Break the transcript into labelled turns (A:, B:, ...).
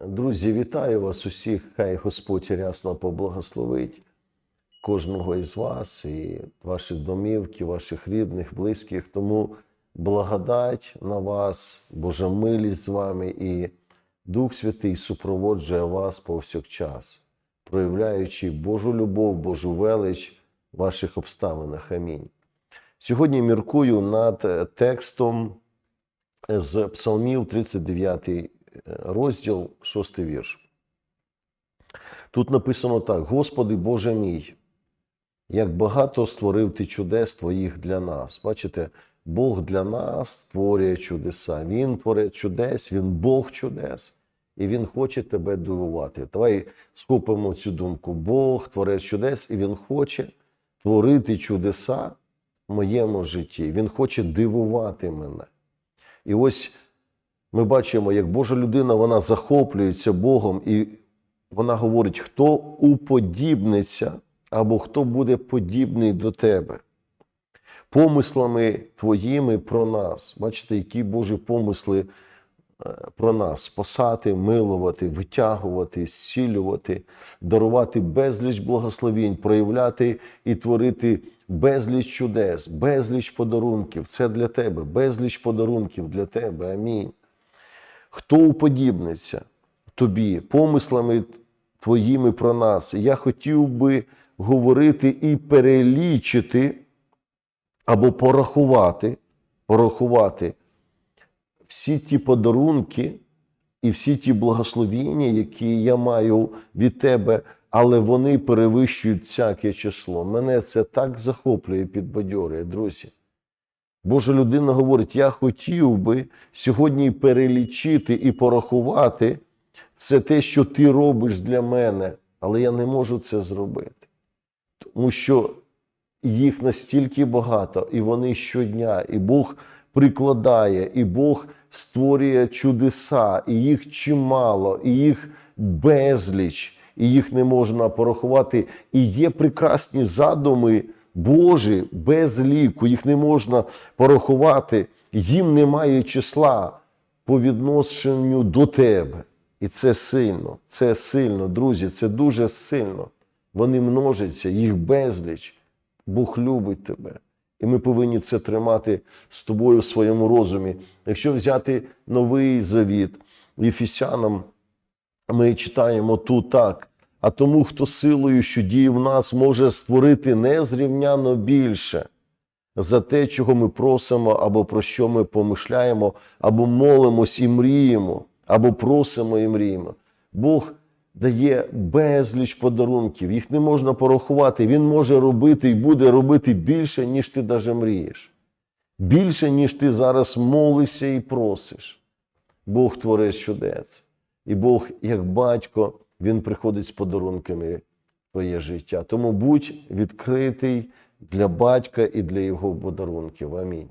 A: Друзі, вітаю вас усіх. Хай Господь рясно поблагословить кожного із вас і ваших домівки, ваших рідних, близьких. Тому благодать на вас, Божа милість з вами і Дух Святий супроводжує вас повсякчас, проявляючи Божу любов, Божу велич в ваших обставинах. Амінь. Сьогодні міркую над текстом з Псалмів 39 розділ, 6 вірш. Тут написано так: Господи Боже мій, як багато створив ти чудес твоїх для нас. Бачите, Бог для нас створює чудеса. Він творить чудес, Він Бог чудес, і Він хоче тебе дивувати. Давай скупимо цю думку. Бог творець чудес, і Він хоче творити чудеса в моєму житті. Він хоче дивувати мене. І ось ми бачимо, як Божа людина вона захоплюється Богом, і вона говорить, хто уподібниться або хто буде подібний до тебе. Помислами твоїми про нас. Бачите, які Божі помисли е, про нас: спасати, милувати, витягувати, зцілювати, дарувати безліч благословінь, проявляти і творити безліч чудес, безліч подарунків. Це для тебе, безліч подарунків для тебе. Амінь. Хто уподібниться тобі, помислами твоїми про нас? Я хотів би говорити і перелічити або порахувати, порахувати всі ті подарунки і всі ті благословіння, які я маю від тебе, але вони перевищують всяке число. Мене це так захоплює, підбадьорює, друзі. Божа людина говорить: я хотів би сьогодні перелічити і порахувати все те, що ти робиш для мене, але я не можу це зробити. Тому що їх настільки багато, і вони щодня, і Бог прикладає, і Бог створює чудеса, і їх чимало, і їх безліч, і їх не можна порахувати. І є прекрасні задуми Божі без ліку, їх не можна порахувати, їм немає числа по відношенню до тебе. І це сильно, це сильно, друзі, це дуже сильно. Вони множаться, їх безліч. Бог любить тебе. І ми повинні це тримати з тобою в своєму розумі. Якщо взяти новий завіт Єфісянам, ми читаємо тут так. А тому, хто силою, що діє в нас, може створити незрівняно більше за те, чого ми просимо, або про що ми помишляємо, або молимось і мріємо, або просимо і мріємо. Бог дає безліч подарунків, їх не можна порахувати. Він може робити і буде робити більше, ніж ти даже мрієш. Більше, ніж ти зараз молишся і просиш. Бог творець чудес. І Бог, як батько, Він приходить з подарунками твоє життя. Тому будь відкритий для батька і для його подарунків. Амінь.